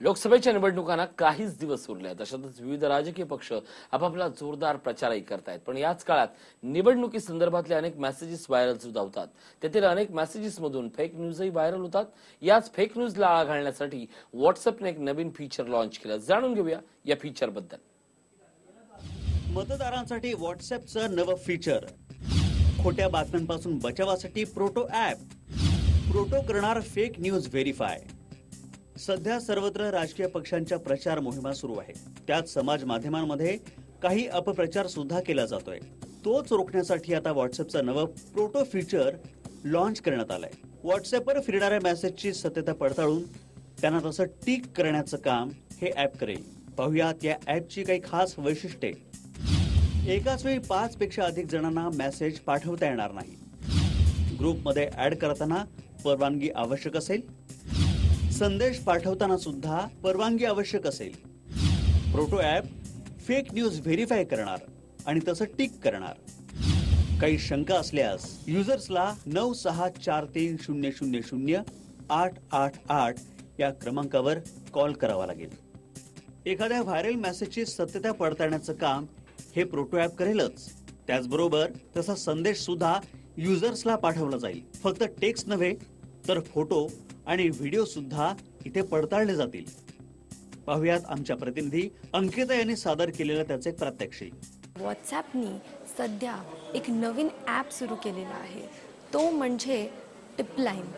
लोकसभेच्या निवडणुकांना काहीच दिवस उरले आहेत अशातच विविध राजकीय पक्ष आपापला जोरदार प्रचारही करतायत. पण याच काळात निवडणुकी संदर्भातले अनेक मेसेजेस व्हायरल सुद्धा होतात. त्यातील अनेक मेसेजेस मधून फेक न्यूजही व्हायरल होतात. याच फेक न्यूजला आळा घालण्यासाठी व्हॉट्सअपने एक नवीन फीचर लॉन्च केलं. जाणून घेऊया या फीचरबद्दल. मतदारांसाठी व्हॉट्सअपचं नवं फीचर खोट्या बातम्यांपासून बचावासाठी प्रोटो ॲप प्रोटो करणार फेक न्यूज व्हेरीफाय सध्या सर्वत्र राजकीय पक्षांच्या प्रचार मोहिमा सुरू आहे. त्यात समाज माध्यमांमध्ये काही अपप्रचार सुद्धा केला जातोय. तोच रोखण्यासाठी आता व्हॉट्सअपचं नवं प्रोटो फीचर लॉन्च करण्यात आलंय. व्हॉट्सअपवर फिरणाऱ्या मेसेजची सत्यता पडताळून त्यांना तसं टीक करण्याचं काम हे ॲप करेल. पाहुयात या ॲपची काही खास वैशिष्ट्ये. एकाच वेळी पाच पेक्षा अधिक जणांना मेसेज पाठवता येणार नाही. ग्रुपमध्ये ऍड करताना परवानगी आवश्यक असेल. संदेश पाठवताना सुद्धा परवानगी आवश्यक असेल. Proto app fake news verify करणार आणि तसं टिक करणार. काही शंका असल्यास युजर्सला नऊ सहा चार तीन शून्य शून्य शून्य आठ आठ आठ या क्रमांकावर कॉल करावा लागेल. एखाद्या व्हायरल मेसेजची सत्यता पडताळण्याचं काम हे प्रोटो ॲप करेलच. त्याचबरोबर तसा संदेश सुद्धा युजर्सला पाठवला जाईल. फक्त टेक्स्ट नव्हे तर फोटो आणि व्हिडिओ सुद्धा इथे पडताळले जातील. पाहुयात आमच्या प्रतिनिधी अंकिता यांनी सादर केलेलं त्याचे एक प्रात्यक्षिक. व्हॉट्सॲपनी सध्या एक नवीन ॲप सुरू केलेला आहे. तो म्हणजे टिपलाईन.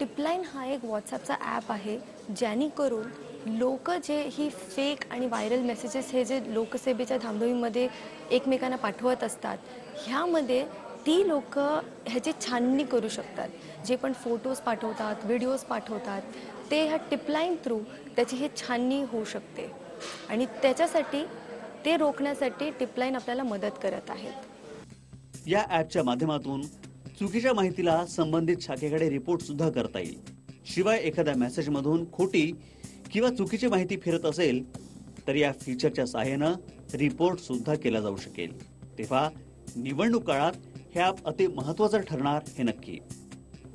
टिपलाईन हा एक व्हॉट्सॲपचा ॲप आहे जेणेकरून लोक जे ही फेक आणि व्हायरल मेसेजेस हे जे लोकसेवेच्या धामधुमीमध्ये एकमेकांना पाठवत असतात ह्यामध्ये ती लोक ह्याची छाननी करू शकतात. जे पण फोटोज पाठवतात व्हिडिओज पाठवतात ते ह्या टिपलाईन थ्रू त्याची ही छाननी होऊ शकते. आणि त्याच्यासाठी ते रोखण्यासाठी टिपलाईन आपल्याला मदत करत आहेत. या ऍपच्या माध्यमातून चुकीच्या माहितीला संबंधित शाखेकडे रिपोर्ट सुद्धा करता येईल. शिवाय एखाद्या मेसेज मधून खोटी किंवा चुकीची माहिती फिरत असेल तर या फीचरच्या सहाय्यानं रिपोर्ट सुद्धा केला जाऊ शकेल. तेव्हा निवडणूक काळात हे ॲप अति महत्वाचं ठरणार हे नक्की.